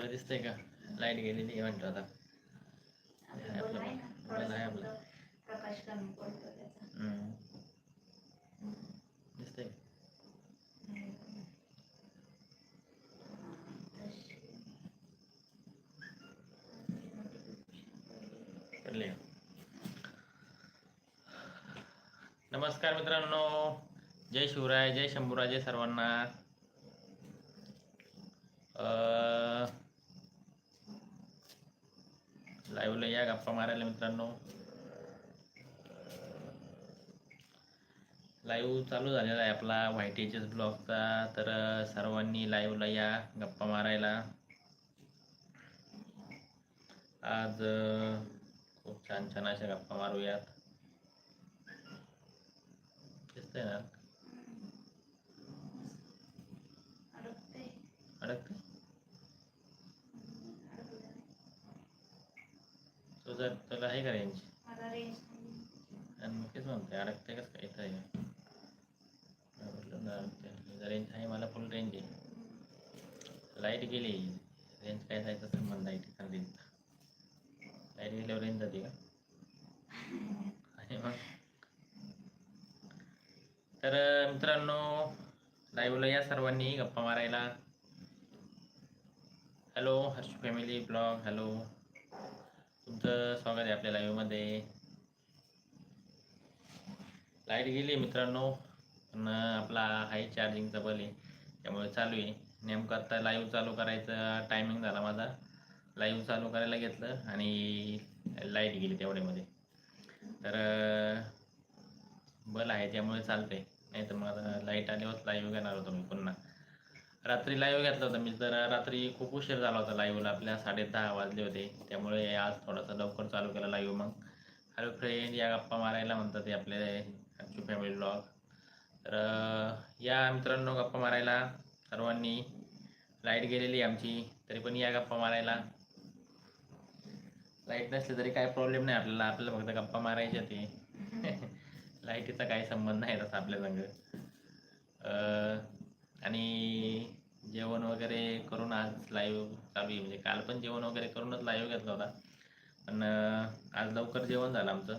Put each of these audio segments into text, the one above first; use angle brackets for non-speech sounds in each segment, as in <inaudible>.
बरं दिसतंय का लाइट गेलेली आहे म्हणतो आता आहे आपलं. फक्त प्रकाश कमी पडतो त्याचा हम्म. दिसतंय पडले का? नमस्कार मित्रांनो जय शिवराय जय शंभूराजे सर्वांना लाईव्हला या गप्पा मारायला मित्रांनो लाईव्ह चालू झालेला आहे आपला व्हाईट एचएस ब्लॉगचा तर सर्वांनी लाईव्हला या गप्पा मारायला आज खूप छान छान अशा गप्पा मारूयात दिसतंय ना अडकते अडकते तुझं तुला आहे का रेंज आणि मग तेच म्हणतोय अडकते कसं काय इथं आहे? अडकते रेंज आहे मला फुल रेंज आहे. लाइट गेली रेंज काय जायचा संबंध आहे ठिकाण लाइट गेल्यावर रेंज जाते का? आणि मग? तर मित्रांनो लाईव्हला या सर्वांनी गप्पा मारायला. Hello Harsh family blog hello स्वागत आहे आपल्या लाईव्हमध्ये लाइट गेली मित्रांनो पण आपला हाय चार्जिंगचा बल आहे त्यामुळे चालू आहे. नेमकं आता लाईव्ह चालू करायचा टायमिंग झाला माझा. लाईव्ह चालू करायला घेतलं आणि लाइट गेली तेवढ्यामध्ये. तर बल आहे त्यामुळे चालतंय. नाही तर मग लाइट आल्यावर लाईव्ह घेणार होतो मी पुन्हा. रात्री लाईव्ह घेतला होता मी. तर रात्री खूप उशीर झाला होता लाईव्हला आपल्या साडे दहा वाजले होते. त्यामुळे आज थोडासा लवकर चालू केला लाईव्ह मग. हॅलो फ्रेंड या गप्पा मारायला म्हणतात ते आपले आमची फॅमिली ब्लॉग तर या मित्रांनो गप्पा मारायला सर्वांनी. लाइट गेलेली आहे आमची. तरी पण या गप्पा मारायला. लाइट नसली तरी काय प्रॉब्लेम नाही आपल्याला. आपल्याला फक्त गप्पा मारायच्या ते. <laughs> लाईटीचा काही संबंध नाही तसा आपल्या संग. आणि जेवण वगैरे करून आज लाईव्ह चालू म्हणजे काल पण जेवण वगैरे करूनच लाईव्ह घेतला होता. पण आज लवकर जेवण झालं आमचं.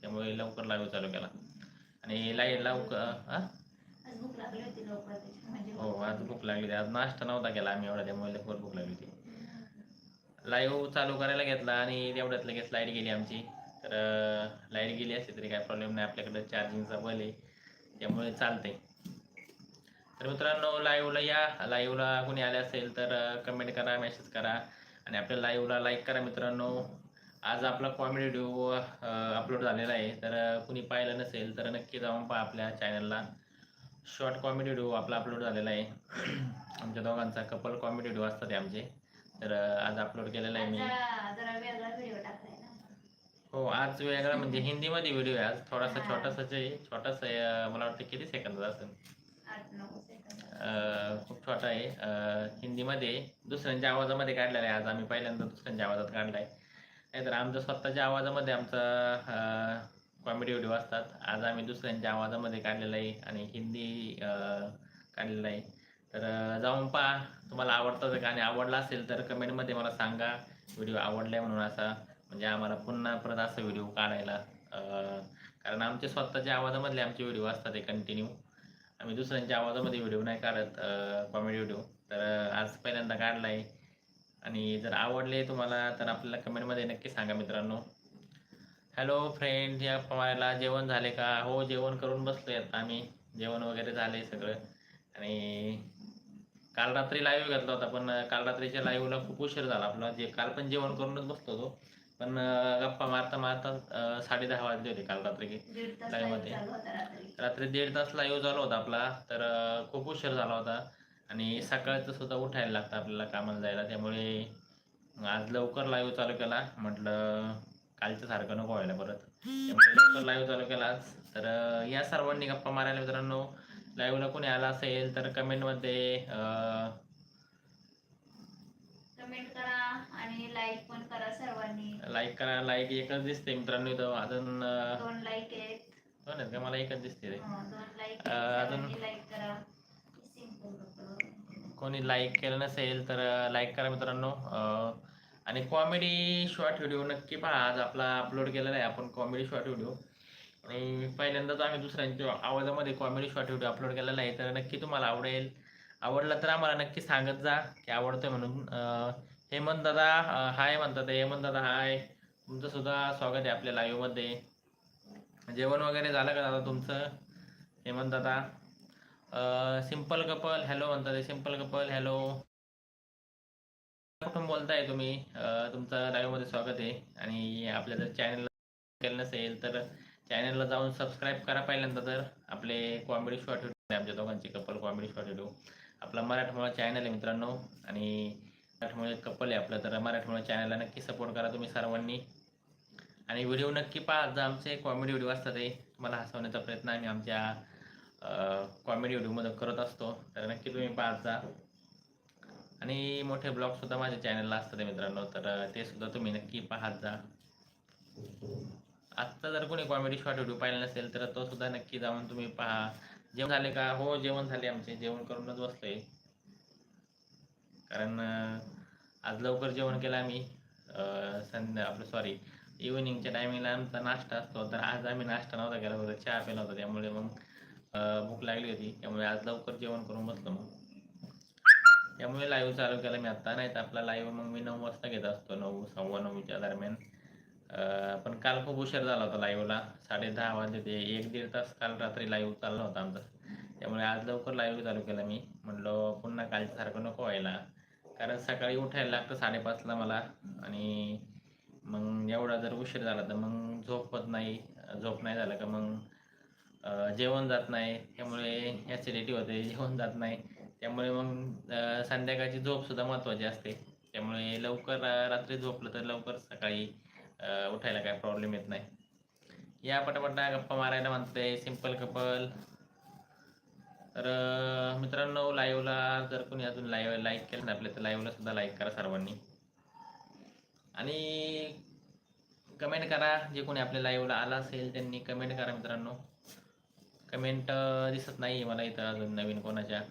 त्यामुळे लवकर लाईव्ह चालू केला. आणि लाइट लवकर हां आज भूक लागली होती लवकर त्याच्यामुळे हो आज भूक लागली होती. आज नाश्ता नव्हता केला आम्ही एवढा त्यामुळे लवकर भूक लागली होती. लाईव्ह चालू करायला घेतला आणि तेवढ्यात लगेच लाइट गेली आमची. तर लाइट गेली असते तरी काय प्रॉब्लेम नाही. आपल्याकडे चार्जिंगचा बल आहे. त्यामुळे चालतंय. तर मित्रांनो लाईव्हला या. लाईव्हला कोणी आले असेल तर कमेंट करा मेसेज करा. आणि आपल्या लाईव्हला लाईक करा मित्रांनो. आज आपला कॉमेडी व्हिडिओ अपलोड झालेला आहे. तर कुणी पाहिलं नसेल तर नक्की जाऊन पहा आपल्या चॅनलला शॉर्ट कॉमेडी व्हिडिओ आपला अपलोड झालेला आहे. <clears throat> आमच्या दोघांचा कपल कॉमेडी व्हिडिओ असतात ते आमचे. तर आज अपलोड केलेला आहे मी. हो आज वेगळा म्हणजे हिंदीमध्ये व्हिडिओ आहे. आज थोडासा छोटासाच आहे. छोटासा मला वाटतं किती सेकंदाचा असेल. खूप छोटा आहे. हिंदीमध्ये दुसऱ्यांच्या आवाजामध्ये काढलेला आहे. आज आम्ही पहिल्यांदा दुसऱ्यांच्या आवाजात काढला आहे नाहीतर आमच्या स्वतःच्या आवाजामध्ये आमचा कॉमेडी व्हिडिओ असतात. आज आम्ही दुसऱ्यांच्या आवाजामध्ये काढलेला आहे आणि हिंदी काढलेला आहे. तर जाऊन पहा. तुम्हाला आवडतं जर आणि आवडलं असेल तर कमेंटमध्ये मला सांगा. व्हिडिओ आवडला आहे म्हणून असा. म्हणजे आम्हाला पुन्हा परत असा व्हिडिओ काढायला कारण आमचे स्वतःच्या आवाजामधले आमचे व्हिडिओ असतात ते कंटिन्यू आम्ही दुसऱ्यांच्या आवाजामध्ये व्हिडिओ नाही काढत कॉमेडी व्हिडिओ तर आज पहिल्यांदा काढला आहे आणि जर आवडले तुम्हाला तर आपल्याला कमेंटमध्ये नक्की सांगा मित्रांनो. हॅलो फ्रेंड या पवायला जेवण झाले का? हो जेवण करून बसलो आता आम्ही. जेवण वगैरे झाले सगळं. आणि काल रात्री लाईव्ह घेतला होता पण काल रात्रीच्या लाईव्हला खूप उशीर झाला आपला. जे काल पण जेवण करूनच बसलो होतो. पण गप्पा मारता मारता साडे दहा वाजले होते काल रात्री live मध्ये. रात्री. दीड तास लाईव्ह झाला होता आपला. तर खूप उशीर झाला होता. आणि सकाळचं सुद्धा उठायला लागतं आपल्याला कामाला जायला. त्यामुळे आज लवकर लाईव्ह चालू केला. म्हटलं कालच्या सारखं नको व्हायला परत. त्यामुळे लवकर लाईव्ह चालू केला आज. तर या सर्वांनी गप्पा मारायला मित्रांनो लाईव्हला कोणी आला असेल तर कमेंटमध्ये कमेंट करा आणि लाईक पण करा सर्वांनी. लाईक करा लाईक एकच दिसते मित्रांनो इथं. अजून दोन लाईक आहेत. दोन आहेत का? मला एकच दिसते रे. हं, दोन लाईक अं, अजून- लाईक करा. कोणी लाईक केलं नसेल तर लाईक करा मित्रांनो. आणि कॉमेडी शॉर्ट व्हिडिओ नक्की पहा. आज आपला अपलोड केलेला आहे. आपण कॉमेडी शॉर्ट व्हिडिओ आणि पहिल्यांदाच आम्ही दुसऱ्यांच्या आवाजामध्ये कॉमेडी शॉर्ट व्हिडिओ अपलोड केलेला आहे. तर नक्की तुम्हाला आवडेल. आवडला तर आम्हाला नक्की सांगत जा की आवडतंय म्हणून. हेमंत दादा हाय म्हणतात हेमंत दादा हाय. तुमचं सुद्धा स्वागत आहे आपल्या लाईव्हमध्ये जेवण वगैरे झालं का दादा तुमचं? हेमंत दादा. सिंपल कपल हॅलो म्हणतात सिंपल कपल हॅलो कुठून बोलताय तुम्ही? तुमचं लाईव्हमध्ये स्वागत आहे. आणि आपल्या जर चॅनल केलं नसेल तर चॅनलला जाऊन सबस्क्राईब करा पहिल्यांदा तर. आपले कॉमेडी शॉर्ट व्हिडिओ आमच्या दोघांचे कपल कॉमेडी शॉर्ट व्हिडिओ आपला मराठमोळा चॅनल आहे मित्रांनो. आणि मराठमोळे कपल आहे आपलं. तर मराठमोळा चॅनलला नक्की सपोर्ट करा तुम्ही सर्वांनी. आणि व्हिडिओ नक्की पहा. जर आमचे कॉमेडी व्हिडिओ असतात ते तुम्हाला हसवण्याचा प्रयत्न आम्ही आमच्या कॉमेडी व्हिडिओमध्ये करत असतो. तर नक्की तुम्ही पाहत जा. आणि मोठे ब्लॉग सुद्धा माझ्या चॅनलला असतात मित्रांनो. तर ते सुद्धा तुम्ही नक्की पाहत जा. आत्ता जर कोणी कॉमेडी शॉर्ट व्हिडिओ पाहिला नसेल तर तो सुद्धा नक्की जाऊन तुम्ही पहा. जेवण झाले का? हो जेवण झाले आमचे. जेवण करूनच बसलोय. कारण आज लवकर जेवण केलं आम्ही संध्या आपलं सॉरी इव्हिनिंगच्या टायमिंगला आमचा नाश्ता असतो तर आज आम्ही नाश्ता नव्हता केला होता चहा पेला होता त्यामुळे मग भूक लागली होती त्यामुळे आज लवकर जेवण करून बसलो मग. त्यामुळे लाईव्ह चालू केला मी आत्ता नाही तर आपला लाईव्ह मग मी नऊ वाजता घेत असतो नऊ सव्वा नऊच्या दरम्यान. पण काल खूप उशीर झाला होता लाईव्हला साडे दहा वाजले ते एक दीड तास काल रात्री लाईव्ह चालला होता आमचा. त्यामुळे आज लवकर लाईव्ह चालू केला मी म्हटलं पुन्हा कालच्यासारखं नको व्हायला. कारण सकाळी उठायला लागतं साडेपाचला मला. आणि मग एवढा जर उशीर झाला तर मग झोप होत नाही. झोप नाही झालं का मग जेवण जात नाही. त्यामुळे ॲसिडिटी होते जेवण जात नाही. त्यामुळे मग संध्याकाळची झोपसुद्धा महत्त्वाची असते. त्यामुळे लवकर रात्री झोपलं तर लवकर सकाळी उठायला काय प्रॉब्लेम येत नाही. या पटापटा गप्पा मारायला म्हणते सिंपल कपल तर मित्रांनो लाईव्हला जर कोणी अजून लाईव्ह लाईक केलं ना आपल्या तर लाईव्हला सुद्धा लाईक करा सर्वांनी. आणि कमेंट करा जे कोणी आपल्या लाईव्हला आला असेल त्यांनी कमेंट करा मित्रांनो. कमेंट दिसत नाही आहे मला इथं अजून नवीन कोणाच्या.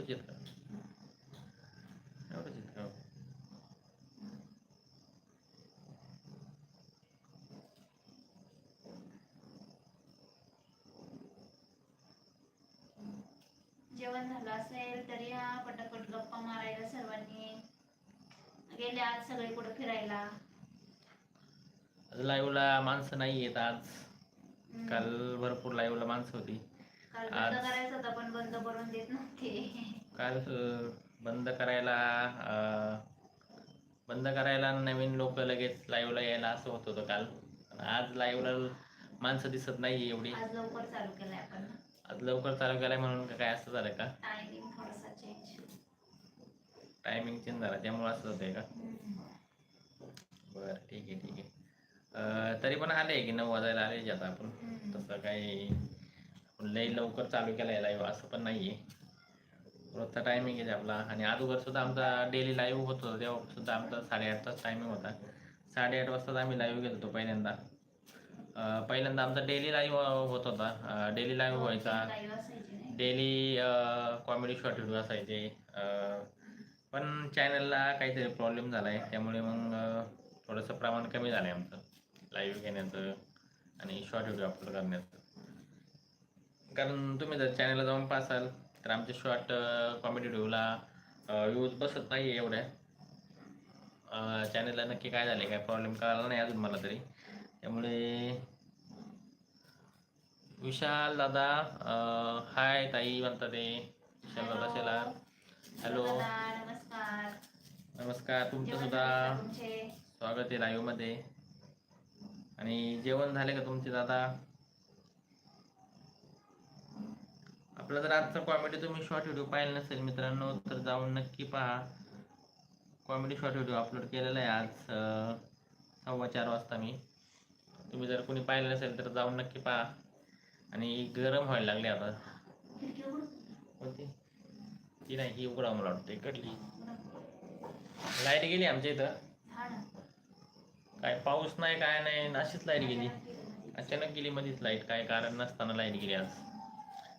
येत का जेवण झालं असेल तरी हा पटापट गप्पा मारायला सर्वांनी गेले आज सगळे कुठं फिरायला? आज लाईव्हला माणसं नाही येत आज. काल भरपूर लाईव्हला माणसं होती. काल आज- बंद करायचं होतं पण बंद करून देत नव्हते. काल अं, बंद करायला अं, बंद करायला नवीन लोक लगेच लाईव्हला यायला असं होत होतं काल. पण आज लाईव्हला माणसं दिसत नाही एवढी. आज लवकर चालू केलंय आपण आज लवकर चालू केलाय म्हणून का काय असं झालं का? टायमिंग थोडासा चेंज टायमिंग चेंज झाला त्यामुळे असं होतंय का? बरं ठीक आहे ठीक आहे. अं, तरी पण आले की नऊ वाजायला आले आता आपण? तसं काही लई लवकर चालू केला आहे लाईव्ह असं पण नाही आहे रोजचा टायमिंग आहे आपला. आणि अगोदर सुद्धा आमचा डेली लाईव्ह होत होता तेव्हा सुद्धा आमचा साडेआठचाच टायमिंग होता. साडेआठ वाजताच आम्ही लाईव्ह गेलो होतो पहिल्यांदा. पहिल्यांदा आमचा डेली लाईव्ह होत होता. डेली लाईव्ह व्हायचा. डेली कॉमेडी शॉर्ट व्हिडिओ असायचे. पण चॅनलला काहीतरी प्रॉब्लेम झाला आहे त्यामुळे मग थोडंसं प्रमाण कमी झालं आहे आमचं. लाईव्ह घेण्याचं आणि शॉर्ट व्हिडिओ अपलोड करण्याचं. कारण तुम्ही जर चॅनलला जाऊन पासाल तर आमच्या शॉर्ट कॉमेडी व्हिडिओला व्ह्यूज बसत नाही आहे एवढ्या चॅनलला नक्की काय झाले काय प्रॉब्लेम कळाला नाही अजून मला तरी. त्यामुळे विशाल दादा हाय ताई म्हणतात ते विशाल दादा शेला हॅलो नमस्कार. नमस्कार तुमचं सुद्धा स्वागत आहे लाईव्हमध्ये. आणि जेवण झाले का तुमचे दादा? आपला जर आजचा कॉमेडी तुम्ही शॉर्ट व्हिडिओ पाहिला नसेल मित्रांनो तर जाऊन नक्की पहा. कॉमेडी शॉर्ट व्हिडिओ अपलोड केलेला आहे आज सव्वा चार वाजता मी. तुम्ही जर कोणी पाहिलं नसेल तर जाऊन नक्की पहा. आणि गरम व्हायला लागले आता. कोणती? ती नाही ही उघडा मला वाटते इकडली लाइट गेली आमच्या इथं. काय पाऊस नाही काय नाही अशीच लाइट गेली. अचानक गेली मध्येच लाइट. काय कारण नसताना लाइट गेली आज.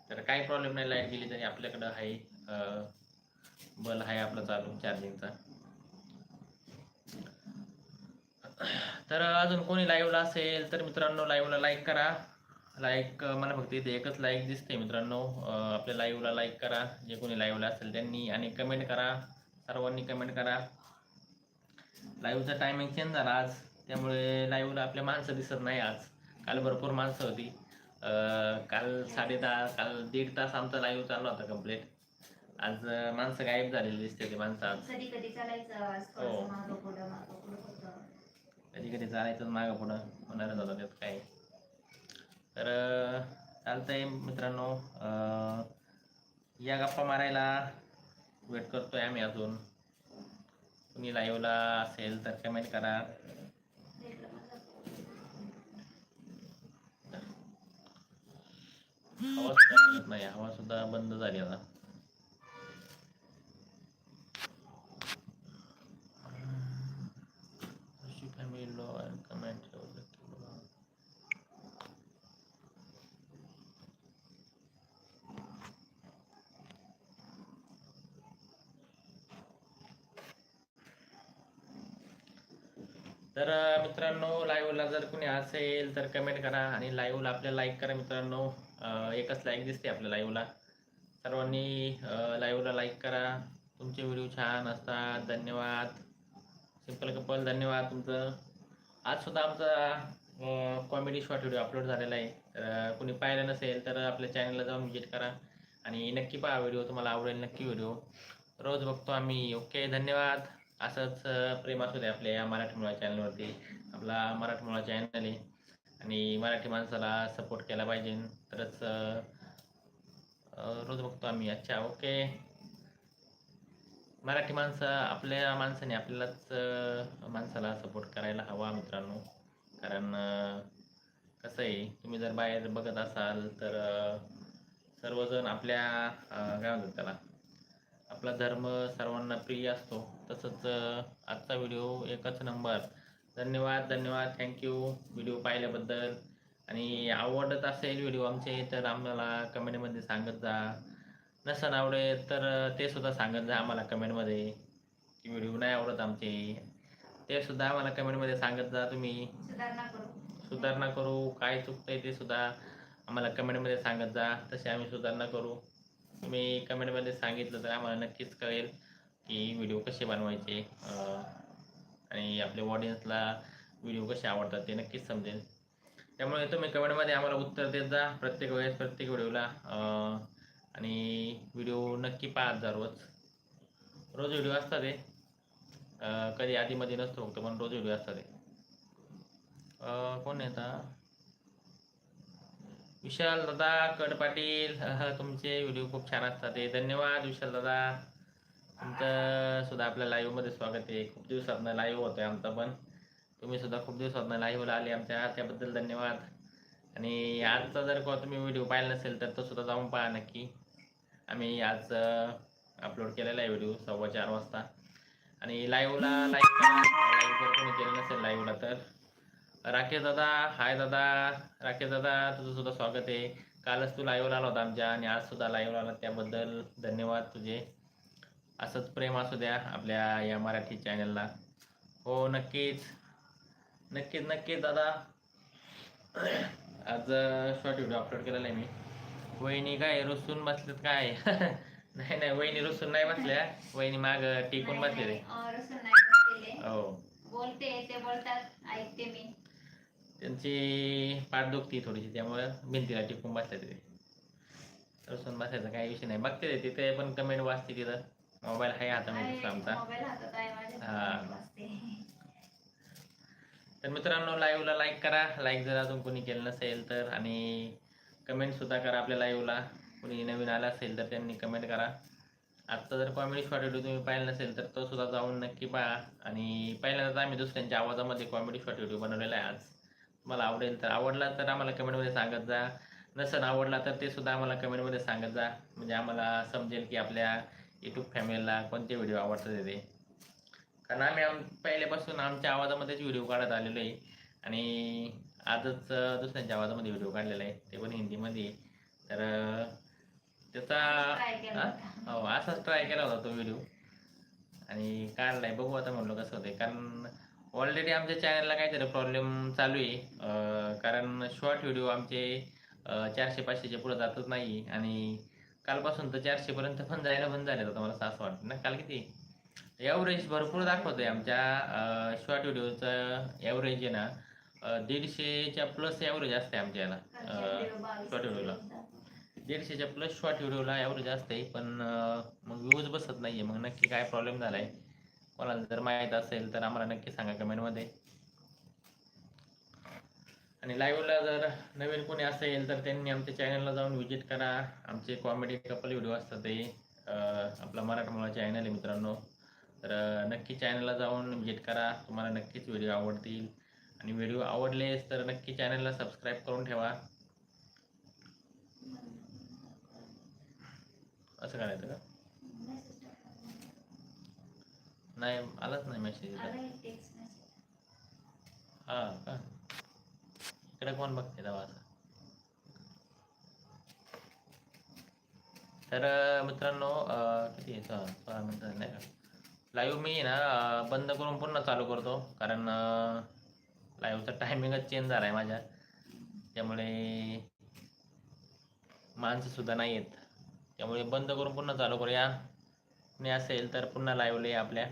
तर काही प्रॉब्लेम नाही लाइट गेली तरी आपल्याकडं आहे बल आहे आपला चालू चार्जिंगचा तर अजून कोणी लाईव्हला असेल तर मित्रांनो लाईव्हला लाईक करा. लाईक मला फक्त इथे एकच लाईक दिसते मित्रांनो. आपल्या लाईव्हला लाईक करा. जे कोणी लाईव्हला असेल त्यांनी आणि कमेंट करा. सर्वांनी कमेंट करा. लाईव्हचा टायमिंग चेंज झाला आज. त्यामुळे लाईव्हला आपल्या माणसं दिसत नाही आज. काल भरपूर माणसं होती. काल साडे दहा काल दीड तास आमचा लाईव्ह चालला होता कंप्लीट आज माणसं गायब झालेली दिसते ते माणसं आज. कधी कधी चालायचं हो. मागं पुढं मागं पुढं होतं. कधी कधी चालायचं मागं पुढं होणारच होतं त्यात काय तर चालतंय मित्रांनो अं, या गप्पा मारायला वेट करतोय आम्ही अजून. कुणी लाईव्हला असेल तर कमेंट करा. हवा सुद्धा मिळत नाही हवा सुद्धा बंद झाली आता. कमेंट तर. मित्रांनो लाईव्हला जर कोणी असेल तर कमेंट करा आणि लाईव्हला आपल्या लाईक करा मित्रांनो. एकच लाईक दिसते आपल्या लाईव्हला सर्वांनी लाईव्हला लाईक करा. तुमचे व्हिडिओ छान असतात. धन्यवाद. सिंपल कपल धन्यवाद तुमचं. आज सुद्धा आमचा कॉमेडी शॉर्ट व्हिडिओ अपलोड झालेला आहे. तर कुणी पाहिला पाहिलं नसेल तर आपल्या चॅनलला जाऊन विजिट करा. आणि नक्की पहा व्हिडिओ तुम्हाला आवडेल नक्की व्हिडिओ रोज बघतो आम्ही. ओके धन्यवाद. असंच प्रेम असू दे आपल्या या मराठी मुळा चॅनलवरती आपला मराठी मुळा चॅनल आहे. आणि मराठी माणसाला सपोर्ट केला पाहिजे. तरच रोज बघतो आम्ही. अच्छा ओके मराठी माणसं आपल्या माणसाने आपल्यालाच माणसाला सपोर्ट करायला हवा मित्रांनो. कारण कसं आहे तुम्ही जर बाहेर बघत असाल तर सर्वजण आपल्या काय म्हणतात त्याला आपला धर्म सर्वांना प्रिय असतो. तसंच आजचा व्हिडिओ एकच नंबर धन्यवाद धन्यवाद. थँक्यू व्हिडिओ पाहिल्याबद्दल. आणि आवडत असेल व्हिडिओ आमचे तर आम्हाला कमेंटमध्ये सांगत जा. नसन आवडेल तर ते सुद्धा सांगत जा आम्हाला कमेंटमध्ये की व्हिडिओ नाही आवडत आमचे. ते सुद्धा आम्हाला कमेंटमध्ये सांगत जा तुम्ही. सुधारणा करू. काय चुकतंय ते सुद्धा आम्हाला कमेंटमध्ये सांगत जा. तसे आम्ही सुधारणा करू. तुम्ही कमेंटमध्ये सांगितलं तर आम्हाला नक्कीच कळेल की व्हिडिओ कसे बनवायचे. आणि आपल्या ऑडियन्सला व्हिडिओ कसे आवडतात ते नक्कीच समजेल. त्यामुळे तुम्ही कमेंटमध्ये आम्हाला उत्तर देत जा. प्रत्येक वेळेस प्रत्येक व्हिडिओला आणि व्हिडिओ नक्की पाहत जा रोज. रोज व्हिडिओ असतात ते कधी आधीमध्ये नसतो फक्त पण रोज व्हिडिओ असतात ते कोण येता विशाल दादा कड पाटील. तुमचे व्हिडिओ खूप छान असतात ते धन्यवाद विशाल दादा. तुमचं सुद्धा आपल्या लाईव्हमध्ये स्वागत आहे. खूप दिवसातनं लाईव्ह होतोय आमचा पण. तुम्ही सुद्धा खूप दिवसातनं लाईव्हला आले आमच्या त्याबद्दल धन्यवाद. आणि आजचा जर का तुम्ही व्हिडिओ पाहिला नसेल तर तो सुद्धा जाऊन पहा नक्की. आम्ही आज अपलोड केलेला आहे व्हिडिओ सव्वा चार वाजता. आणि लाईव्हला लाईव्ह लाईव्ह जर कोणी केलं नसेल लाईव्हला तर. राकेश दादा हाय दादा. राकेश दादा तुझं सुद्धा स्वागत आहे. कालच तू लाईव्हला आला होता आमच्या आणि आज सुद्धा लाईव्हला आला त्याबद्दल धन्यवाद तुझे. असंच प्रेम असू द्या आपल्या या मराठी चॅनलला हो नक्कीच. नक्कीच नक्कीच दादा. आज शॉर्ट व्हिडिओ अपलोड केलेला आहे मी. वहिनी काय रुसून बसलेत काय? <laughs> नाही नाही वहिनी रुसून नाही बसल्या. वहिनी माग टिकून बसलेले. हो. बोलते ते बोलतात ऐकते मी. त्यांची पाठ दुखती थोडीशी त्यामुळे भिंतीला टिकून बसले ते. रुसून बसायचा काही विषय नाही. बघते तिथे पण कमेंट वाचते तिथं. मोबाईल आहे हातामध्ये दुसरा आमचा. हा. तर मित्रांनो लाईव्हला लाईक करा. लाईक जर अजून कोणी केलं नसेल तर आणि कमेंट सुद्धा करा आपल्या लाईव्हला कोणी नवीन आला असेल तर त्यांनी कमेंट करा. आत्ता जर कॉमेडी शॉर्ट व्हिडिओ तुम्ही पाहिला नसेल तर तो सुद्धा जाऊन नक्की पहा. आणि पहिल्यांदाच आम्ही दुसऱ्यांच्या आवाजामध्ये कॉमेडी शॉर्ट व्हिडिओ बनवलेला आहे आज. तुम्हाला आवडेल तर आवडला तर आम्हाला कमेंटमध्ये सांगत जा. नसन आवडला तर ते सुद्धा आम्हाला कमेंटमध्ये सांगत जा. म्हणजे आम्हाला समजेल की आपल्या यूट्यूब फॅमिलीला कोणते व्हिडिओ आवडतात ते? कारण आम्ही आम पहिल्यापासून आमच्या आवाजामध्येच व्हिडिओ काढत आलेलो आहे. आणि आजच दुसऱ्यांच्या आवाजामध्ये व्हिडिओ काढलेला आहे. ते पण हिंदीमध्ये तर त्याचा हा? असाच ट्राय केला होता तो व्हिडिओ आणि काढलाय. बघू आता म्हणलो कसं होतंय. कारण ऑलरेडी आमच्या चॅनलला काहीतरी प्रॉब्लेम चालू आहे. कारण शॉर्ट व्हिडिओ आमचे चारशे पाचशेच्या पुढे जातच नाही. आणि कालपासून तर चारशेपर्यंत पण जायला बंद झाले होतं मला असं वाटतं. ना काल किती? ॲव्हरेज भरपूर दाखवतोय आमच्या शॉर्ट व्हिडिओचं ॲव्हरेज आहे ना दीडशेच्या प्लस ॲव्हरेज असते आमच्या याला शॉर्ट व्हिडिओला दीडशेच्या प्लस शॉर्ट व्हिडिओला ॲव्हरेज असते पण मग व्ह्यूज बसत नाही आहे मग नक्की काय प्रॉब्लेम झाला आहे कोणाला जर माहीत असेल तर आम्हाला नक्की सांगा कमेंटमध्ये आणि लाईव्हला जर नवीन कोणी असेल तर त्यांनी आमच्या चॅनलला जाऊन व्हिजिट करा. आमचे कॉमेडी कपल व्हिडिओ असतात ते. आपला मराठमोळा चॅनल आहे मित्रांनो. तर नक्की चॅनलला जाऊन व्हिजिट करा. तुम्हाला नक्कीच व्हिडिओ आवडतील. आणि व्हिडिओ आवडलेस तर नक्की चॅनलला सबस्क्राईब करून ठेवा. असं करायचं का? नाही आलाच नाही मेसेज हा का? इकडे कोण बघते तेव्हा तर मित्रांनो किती आहे? सोळा मिनिटं नाही का? लाईव्ह मी ना बंद करून पुन्हा चालू करतो. कारण लाईव्हचा टायमिंगच चेंज झाला आहे माझ्या. त्यामुळे माणसंसुद्धा नाही आहेत त्यामुळे बंद करून पुन्हा चालू करूया. नाही असेल तर पुन्हा लाईव्हला या आपल्या.